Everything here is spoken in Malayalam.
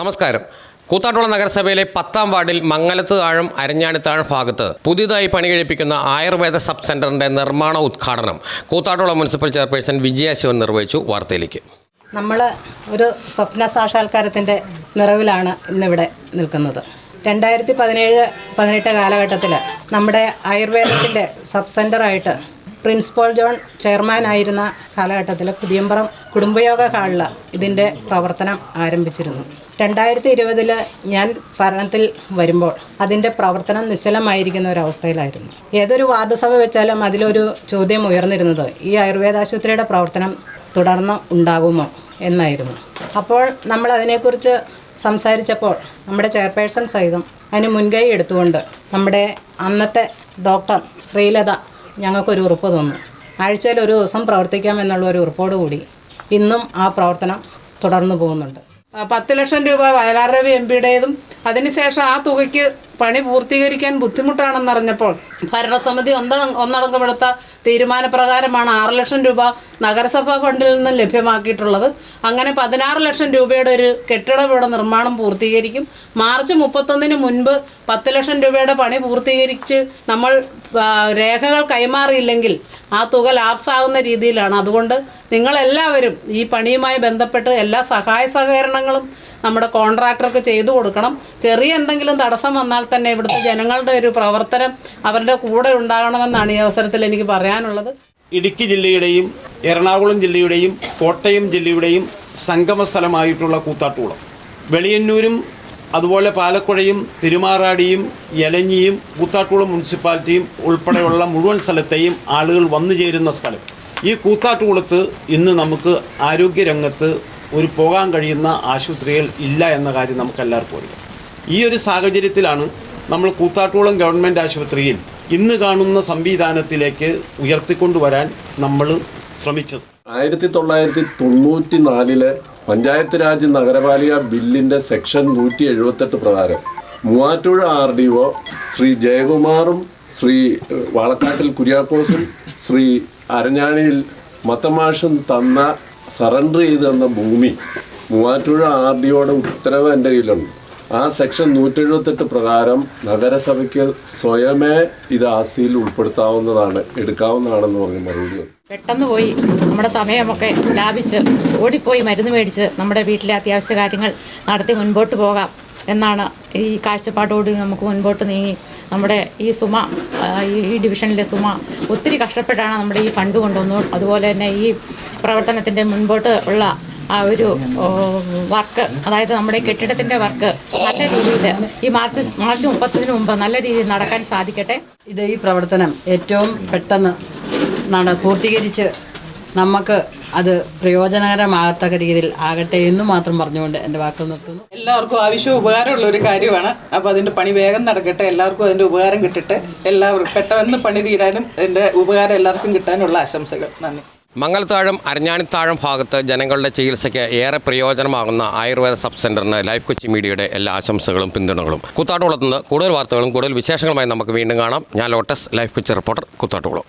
നമസ്കാരം. കൂത്താട്ടുള നഗരസഭയിലെ പത്താം വാർഡിൽ മംഗലത്ത് താഴം അരഞ്ഞാണിത്താഴം ഭാഗത്ത് പുതിയതായി പണി കഴിപ്പിക്കുന്ന ആയുർവേദ സബ് സെന്ററിന്റെ നിർമ്മാണ ഉദ്ഘാടനം കൂത്താട്ടുള മുനിസിപ്പൽ ചെയർപേഴ്സൺ വിജയ ശിവൻ നിർവഹിച്ചു വാർത്തയിലേക്ക്. നമ്മൾ ഒരു സ്വപ്ന സാക്ഷാത്കാരത്തിന്റെ നിറവിലാണ് ഇന്നിവിടെ നിൽക്കുന്നത്. രണ്ടായിരത്തി പതിനേഴ് പതിനെട്ട് കാലഘട്ടത്തിൽ നമ്മുടെ ആയുർവേദത്തിന്റെ സബ് സെന്ററായിട്ട് പ്രിൻസിപ്പൽ ജോൺ ചെയർമാനായിരുന്ന കാലഘട്ടത്തിൽ പുതിയമ്പറം കുടുംബയോഗ ഹാളിൽ ഇതിന്റെ പ്രവർത്തനം ആരംഭിച്ചിരുന്നു. രണ്ടായിരത്തി ഇരുപതിൽ ഞാൻ ഭരണത്തിൽ വരുമ്പോൾ അതിന്റെ പ്രവർത്തനം നിശ്ചലമായിരിക്കുന്ന ഒരവസ്ഥയിലായിരുന്നു ഏതൊരു വാർഡ് സഭ വെച്ചാലും അതിലൊരു ചോദ്യം ഉയർന്നിരുന്നത് ഈ ആയുർവേദാശുപത്രിയുടെ പ്രവർത്തനം തുടർന്ന് ഉണ്ടാകുമോ എന്നായിരുന്നു. അപ്പോൾ നമ്മൾ അതിനെക്കുറിച്ച് സംസാരിച്ചപ്പോൾ നമ്മുടെ ചെയർപേഴ്സൺ സഹിതം അതിന് മുൻകൈ എടുത്തുകൊണ്ട് നമ്മുടെ അന്നത്തെ ഡോക്ടർ ശ്രീലത ഞങ്ങൾക്കൊരു ഉറപ്പ് തന്നു. ആഴ്ചയിൽ ഒരു ദിവസം പ്രവർത്തിക്കാം എന്നുള്ള ഒരു ഉറപ്പോട് കൂടി ഇന്നും ആ പ്രവർത്തനം തുടർന്നു പോകുന്നുണ്ട്. പത്ത് ലക്ഷം രൂപ വയലാർ രവി എം പിയുടേതും. അതിനുശേഷം ആ തുകയ്ക്ക് പണി പൂർത്തീകരിക്കാൻ ബുദ്ധിമുട്ടാണെന്നറിഞ്ഞപ്പോൾ ഭരണസമിതി ഒന്നടങ്ക ഒന്നടങ്കമെടുത്ത തീരുമാനപ്രകാരമാണ് ആറ് ലക്ഷം രൂപ നഗരസഭാ ഫണ്ടിൽ നിന്ന് ലഭ്യമാക്കിയിട്ടുള്ളത്. അങ്ങനെ പതിനാറ് ലക്ഷം രൂപയുടെ ഒരു കെട്ടിടം ഇവിടെ നിർമ്മാണം പൂർത്തീകരിക്കും. മാർച്ച് മുപ്പത്തൊന്നിന് മുൻപ് പത്ത് ലക്ഷം രൂപയുടെ പണി പൂർത്തീകരിച്ച് നമ്മൾ രേഖകൾ കൈമാറിയില്ലെങ്കിൽ ആ തുക ലാപ്സാകുന്ന രീതിയിലാണ്. അതുകൊണ്ട് നിങ്ങളെല്ലാവരും ഈ പണിയുമായി ബന്ധപ്പെട്ട് എല്ലാ സഹായ സഹകരണങ്ങളും നമ്മുടെ കോൺട്രാക്ടർക്ക് ചെയ്തു കൊടുക്കണം. ചെറിയ എന്തെങ്കിലും തടസ്സം വന്നാൽ തന്നെ ഇവിടുത്തെ ജനങ്ങളുടെ ഒരു പ്രവർത്തനം അവരുടെ കൂടെ ഉണ്ടാകണമെന്നാണ് ഈ അവസരത്തിൽ എനിക്ക് പറയാനുള്ളത്. ഇടുക്കി ജില്ലയുടെയും എറണാകുളം ജില്ലയുടെയും കോട്ടയം ജില്ലയുടെയും സംഗമ സ്ഥലമായിട്ടുള്ള കൂത്താട്ടുകുളം. വെളിയന്നൂരും അതുപോലെ പാലക്കുഴയും തിരുമാറാടിയും യലഞ്ഞിയും കൂത്താട്ടുകുളം മുനിസിപ്പാലിറ്റിയും ഉൾപ്പെടെയുള്ള മുഴുവൻ സ്ഥലത്തെയും ആളുകൾ വന്നു ചേരുന്ന സ്ഥലം. ഈ കൂത്താട്ടുകുളത്ത് ഇന്ന് നമുക്ക് ആരോഗ്യരംഗത്ത് ഒരു പോകാൻ കഴിയുന്ന ആശുപത്രികൾ ഇല്ല എന്ന കാര്യം നമുക്കെല്ലാവർക്കും അറിയാം. ഈ ഒരു സാഹചര്യത്തിലാണ് നമ്മൾ കൂത്താട്ടുകുളം ഗവൺമെന്റ് ആശുപത്രിയിൽ ഇന്ന് കാണുന്ന സംവിധാനത്തിലേക്ക് ഉയർത്തിക്കൊണ്ടുവരാൻ നമ്മൾ ശ്രമിച്ചത്. ആയിരത്തി തൊള്ളായിരത്തി തൊണ്ണൂറ്റി നാലിലെ പഞ്ചായത്ത് രാജ് നഗരപാലിക ബില്ലിന്റെ സെക്ഷൻ നൂറ്റി എഴുപത്തെട്ട് പ്രകാരം Muvattupuzha R D O Sri ജയകുമാറും Shri വാളക്കാട്ടിൽ കുര്യാക്കോസും ശ്രീ അരഞ്ഞാണിയിൽ മത്തമാഷും തന്ന സറണ്ടർ ചെയ്ത് തന്ന ഭൂമി. മൂവാറ്റുപുഴ ആർ ഡി ഒയുടെ ഉത്തരവ് എന്റെ കയ്യിലുണ്ട്. ആ സെക്ഷൻ നൂറ്റി എഴുപത്തെട്ട് പ്രകാരം നഗരസഭയ്ക്ക് സ്വയമേ ഇത് ആസ്തിയിൽ ഉൾപ്പെടുത്താവുന്നതാണ് എടുക്കാവുന്നതാണെന്ന് പറഞ്ഞ് മറുപടി പെട്ടെന്ന് പോയി. നമ്മുടെ സമയമൊക്കെ ലാഭിച്ച് ഓടിപ്പോയി മരുന്ന് മേടിച്ച് നമ്മുടെ വീട്ടിലെ അത്യാവശ്യ കാര്യങ്ങൾ നടത്തി മുൻപോട്ട് പോകാം എന്നാണ് ഈ കാഴ്ചപ്പാടോട് നമുക്ക് മുൻപോട്ട് നീങ്ങി. നമ്മുടെ ഈ സുമ ഈ ഡിവിഷനിലെ സുമ ഒത്തിരി കഷ്ടപ്പെട്ടാണ് നമ്മുടെ ഈ ഫണ്ട് കൊണ്ടുവന്നു അതുപോലെ തന്നെ ഈ പ്രവർത്തനത്തിന്റെ മുൻപോട്ട് ഉള്ള ആ ഒരു വർക്ക് അതായത് നമ്മുടെ കെട്ടിടത്തിന്റെ വർക്ക് നല്ല രീതിയിൽ ഈ മാർച്ച് മാർച്ച് മുപ്പത്തതിന് മുമ്പ് നല്ല രീതിയിൽ നടക്കാൻ സാധിക്കട്ടെ. ഇത് ഈ പ്രവർത്തനം ഏറ്റവും പെട്ടെന്ന് നട പൂർത്തീകരിച്ച് നമുക്ക് അത് പ്രയോജനകരമാകത്തക്ക രീതിയിൽ ആകട്ടെ എന്ന് മാത്രം പറഞ്ഞുകൊണ്ട് എന്റെ വാക്കുകൾ നിർത്തുന്നു. എല്ലാവർക്കും ആവശ്യം ഉപകാരമുള്ള ഒരു കാര്യമാണ്. അപ്പോൾ അതിന്റെ പണി വേഗം നടക്കട്ടെ എല്ലാവർക്കും അതിന്റെ ഉപകാരം കിട്ടട്ടെ. എല്ലാവർക്കും പെട്ടെന്ന് പണി തീരാനും അതിന്റെ ഉപകാരം എല്ലാവർക്കും കിട്ടാനുള്ള ആശംസകൾ. നന്ദി. മംഗലത്താഴം അരഞ്ഞാണിത്താഴം ഭാഗത്ത് ജനങ്ങളുടെ ചികിത്സയ്ക്ക് ഏറെ പ്രയോജനമാകുന്ന ആയുർവേദ സബ് സെന്ററിന് ലൈഫ് കൊച്ചി മീഡിയയുടെ എല്ലാ ആശംസകളും പിന്തുണകളും. കുത്താട്ടുകുളത്തുനിന്ന് കൂടുതൽ വാർത്തകളും കൂടുതൽ വിശേഷങ്ങളുമായി നമുക്ക് വീണ്ടും കാണാം. ഞാൻ Lotus life Kochi reporter Koothattukulam